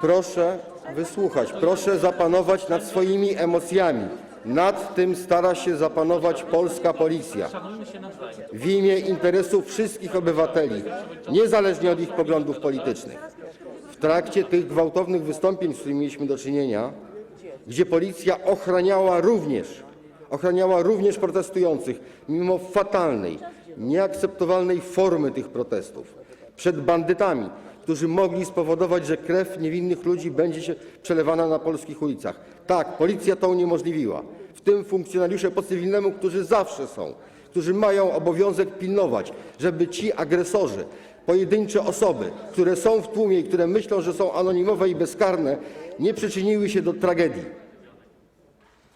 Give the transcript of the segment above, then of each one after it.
Proszę wysłuchać, proszę zapanować nad swoimi emocjami. Nad tym stara się zapanować polska policja. W imię interesów wszystkich obywateli, niezależnie od ich poglądów politycznych. W trakcie tych gwałtownych wystąpień, z którymi mieliśmy do czynienia, gdzie policja ochraniała również, ochraniała również protestujących, mimo fatalnej, nieakceptowalnej formy tych protestów, przed bandytami, którzy mogli spowodować, że krew niewinnych ludzi będzie przelewana na polskich ulicach. Tak, policja to uniemożliwiła. W tym funkcjonariusze po cywilnemu, którzy zawsze są, którzy mają obowiązek pilnować, żeby ci agresorzy, pojedyncze osoby, które są w tłumie i które myślą, że są anonimowe i bezkarne, nie przyczyniły się do tragedii.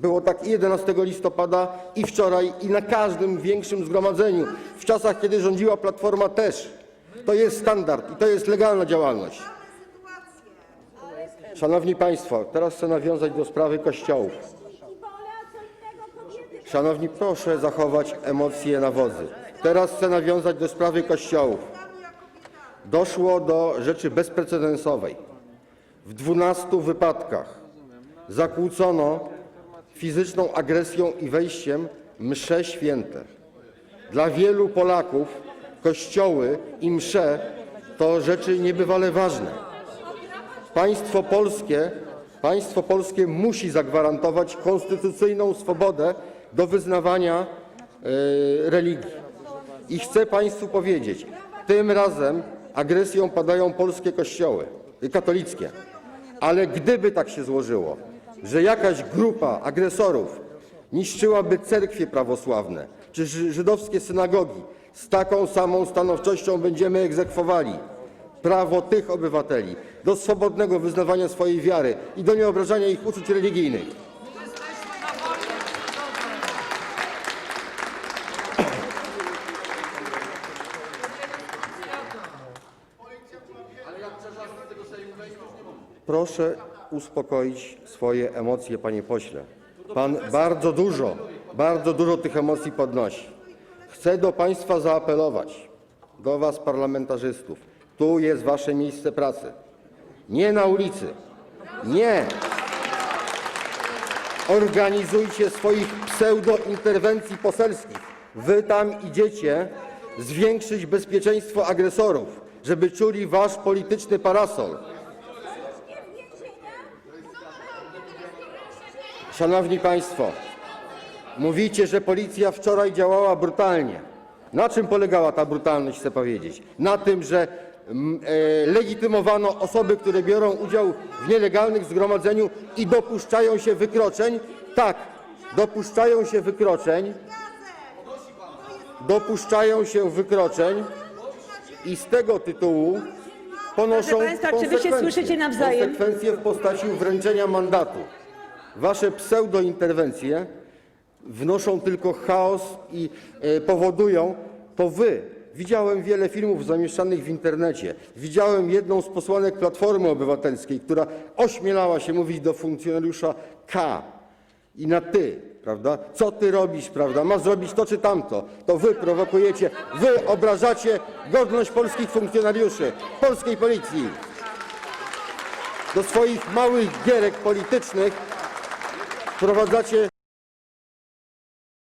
Było tak i 11 listopada, i wczoraj, i na każdym większym zgromadzeniu. W czasach, kiedy rządziła Platforma też. To jest standard i to jest legalna działalność. Szanowni Państwo, teraz chcę nawiązać do sprawy kościołów. Szanowni, proszę zachować emocje na wodzy. Teraz chcę nawiązać do sprawy kościołów. Doszło do rzeczy bezprecedensowej. W 12 wypadkach zakłócono fizyczną agresją i wejściem msze święte. Dla wielu Polaków kościoły i msze to rzeczy niebywale ważne. Państwo polskie, musi zagwarantować konstytucyjną swobodę do wyznawania e, religii. I chcę Państwu powiedzieć, tym razem agresją padają polskie kościoły katolickie. Ale gdyby tak się złożyło, że jakaś grupa agresorów niszczyłaby cerkwie prawosławne czy ży- żydowskie synagogi, z taką samą stanowczością będziemy egzekwowali prawo tych obywateli do swobodnego wyznawania swojej wiary i do nieobrażania ich uczuć religijnych. Proszę uspokoić swoje emocje, panie pośle. Pan bardzo dużo, bardzo dużo tych emocji podnosi. Chcę do państwa zaapelować, do was parlamentarzystów. Tu jest wasze miejsce pracy. Nie na ulicy. Nie. Organizujcie swoich pseudointerwencji poselskich. Wy tam idziecie zwiększyć bezpieczeństwo agresorów, żeby czuli wasz polityczny parasol. Szanowni Państwo, mówicie, że policja wczoraj działała brutalnie. Na czym polegała ta brutalność, chcę powiedzieć? Na tym, że mm, e, legitymowano osoby, które biorą udział w nielegalnych zgromadzeniu i dopuszczają się wykroczeń? Tak, dopuszczają się wykroczeń. Dopuszczają się wykroczeń i z tego tytułu ponoszą Proszę państwa, czy wy się konsekwencje. słyszycie nawzajem? Konsekwencje w postaci wręczenia mandatu. Wasze pseudointerwencje wnoszą tylko chaos i e, powodują, to wy. Widziałem wiele filmów zamieszczanych w internecie. Widziałem jedną z posłanek Platformy Obywatelskiej, która ośmielała się mówić do funkcjonariusza K i na ty, prawda? Co ty robisz, prawda? Ma zrobić to czy tamto. To wy prowokujecie, wy obrażacie godność polskich funkcjonariuszy, polskiej policji. Do swoich małych gierek politycznych wprowadzacie